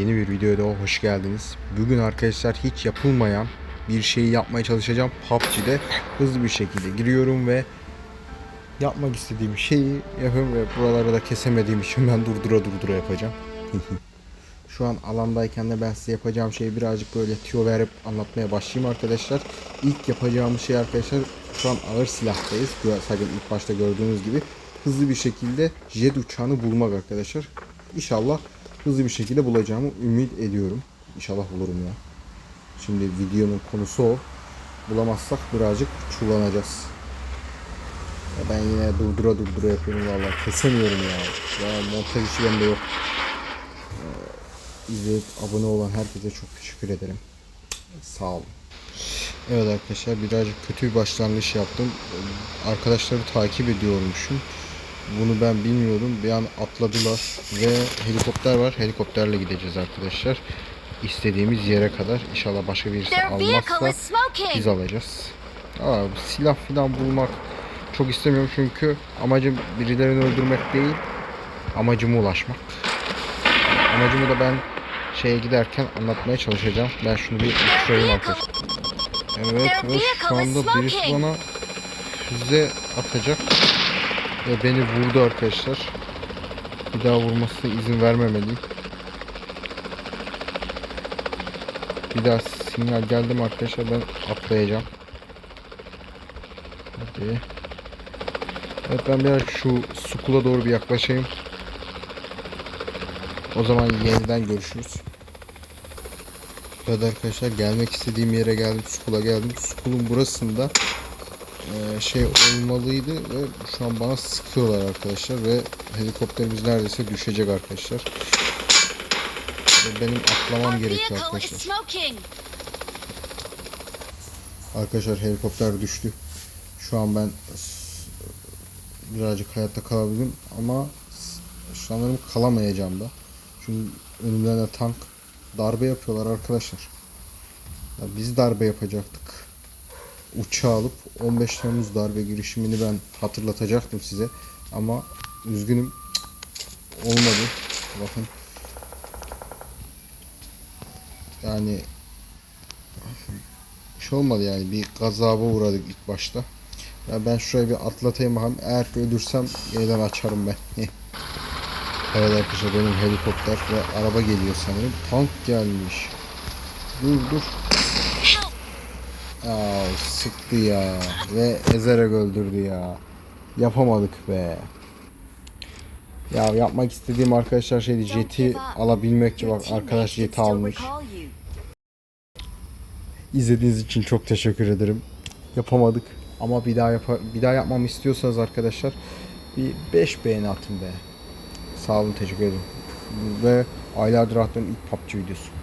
Yeni bir videoya daha hoş geldiniz. Bugün arkadaşlar hiç yapılmayan bir şeyi yapmaya çalışacağım. PUBG'de hızlı bir şekilde giriyorum ve yapmak istediğim şeyi yapıyorum ve buraları da kesemediğim için ben durdura durdura yapacağım. Şu an alandayken de ben size yapacağım şeyi birazcık böyle tüyo verip anlatmaya başlayayım arkadaşlar. İlk yapacağımız şey arkadaşlar şu an ağır silahtayız. Sadece ilk başta gördüğünüz gibi hızlı bir şekilde jet uçağını bulmak arkadaşlar. İnşallah hızlı bir şekilde bulacağımı ümit ediyorum. İnşallah bulurum ya. Şimdi videonun konusu o. Bulamazsak birazcık çullanacağız. Ya ben yine durdura durdura yapıyorum vallahi kesemiyorum ya. Ya montaj işi bende yok. Ee, izleyip abone olan herkese çok teşekkür ederim. Sağ olun. Evet arkadaşlar birazcık kötü bir başlangıç yaptım. Arkadaşları takip ediyormuşum. Bunu ben bilmiyordum. Bir an atladılar ve helikopter var. Helikopterle gideceğiz arkadaşlar. İstediğimiz yere kadar. İnşallah başka birisi almazsa biz alacağız. Aa, silah falan bulmak çok istemiyorum çünkü amacım birilerini öldürmek değil. Amacıma ulaşmak. Amacımı da ben şeye giderken anlatmaya çalışacağım. Ben şunu bir uçurayım arkadaşlar. Evet, evet şu anda birisi bana füze atacak. Ve beni vurdu arkadaşlar. Bir daha vurmasına izin vermemeliyim. Bir daha sinyal geldi mi arkadaşlar ben atlayacağım. Hadi. Evet ben biraz şu sukula doğru bir yaklaşayım. O zaman yeniden görüşürüz. Evet arkadaşlar gelmek istediğim yere geldim. Sukula geldim. Sukulun burasında eee, şey olmalıydı ve şu an bana sıkıyorlar arkadaşlar ve helikopterimiz neredeyse düşecek arkadaşlar. Ve benim atlamam gerekiyor arkadaşlar. Arkadaşlar helikopter düştü. Şu an ben birazcık hayatta kalabildim ama sanırım kalamayacağım da. Çünkü önümden de tank darbe yapıyorlar arkadaşlar. Ya biz darbe yapacaktık. Uçağı alıp 15 Temmuz darbe girişimini ben hatırlatacaktım size. Ama üzgünüm olmadı. Bakın. Yani bir şey olmadı yani bir gazaba uğradık ilk başta. Ya ben şuraya bir atlatayım bakalım. Eğer ki ölürsem yeniden açarım ben. evet arkadaşlar benim helikopter ve araba geliyor sanırım. Tank gelmiş. Dur dur. Aa, sıktı ya. Ve ezerek öldürdü ya. Yapamadık be. Ya yapmak istediğim arkadaşlar şeydi jeti alabilmekti bak arkadaş jeti almış. İzlediğiniz için çok teşekkür ederim. Yapamadık ama bir daha yapa bir daha yapmamı istiyorsanız arkadaşlar bir 5 beğeni atın be. Sağ olun teşekkür ederim. Ve aylardır attığım ilk PUBG videosu.